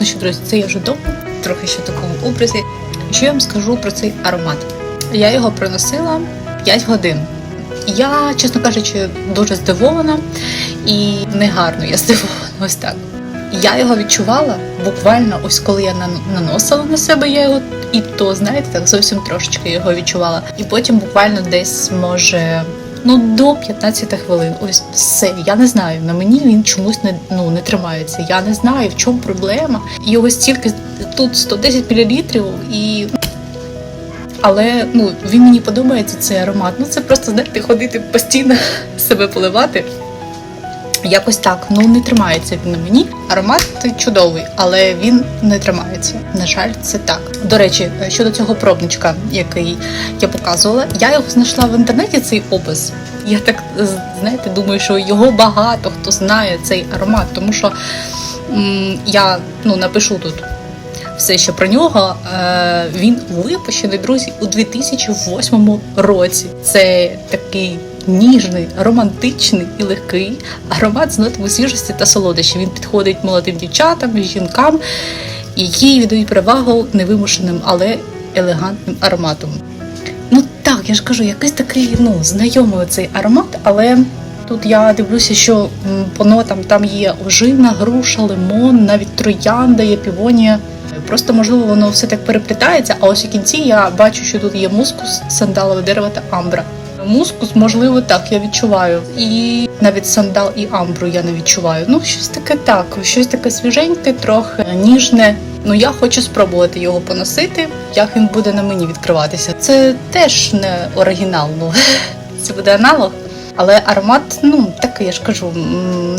Ну що, друзі, це я вже вдома, трохи ще в такому образі. Що я вам скажу про цей аромат? Я його приносила 5 годин. Я, чесно кажучи, дуже здивована і негарно я здивована ось так. Я його відчувала буквально ось коли я наносила на себе я його, і то, знаєте, так зовсім трошечки його відчувала. І потім буквально десь може. Ну, до 15 хвилин. Ось все. Я не знаю. На мені він чомусь не, ну, не тримається. Я не знаю, в чому проблема. Його стільки тут 110 мл і. Але ну, він мені подобається цей аромат. Ну це просто знаєте, ходити постійно себе поливати. Якось так, ну не тримається він на мені. Аромат чудовий, але він не тримається. На жаль, це так. До речі, щодо цього пробничка, який я показувала, я його знайшла в інтернеті. Цей опис. Я так знаєте, думаю, що його багато хто знає цей аромат, тому що м, я ну напишу тут все ще про нього. Е, він випущений, друзі, у 2008 році. Це такий ніжний, романтичний і легкий аромат з нотами свіжості та солодощі. Він підходить молодим дівчатам, жінкам, які віддають перевагу невимушеним, але елегантним ароматом. Ну так, я ж кажу, якийсь такий ну, знайомий цей аромат, але. Тут я дивлюся, що по нотам там є ожина, груша, лимон, навіть троянда, є півонія. Просто можливо воно все так переплітається. А ось у кінці я бачу, що тут є мускус, сандалове дерево та амбра. Мускус, можливо, так я відчуваю. І навіть сандал і амбру я не відчуваю. Ну, щось таке так, щось таке свіженьке, трохи ніжне. Ну я хочу спробувати його поносити, як він буде на мені відкриватися. Це теж не оригінал, ну це буде аналог. Але аромат, ну такий, я ж кажу,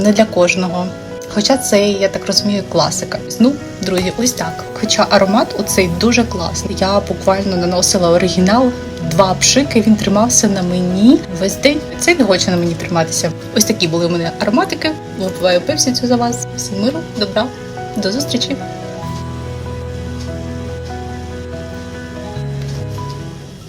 не для кожного. Хоча це, я так розумію, класика. Ну, друзі, ось так. Хоча аромат у цей дуже класний. Я буквально наносила оригінал, два пшики, він тримався на мені весь день. Цей не хоче на мені триматися. Ось такі були у мене ароматики. Випиваю пепсі цю за вас. Всім миру, добра, до зустрічі!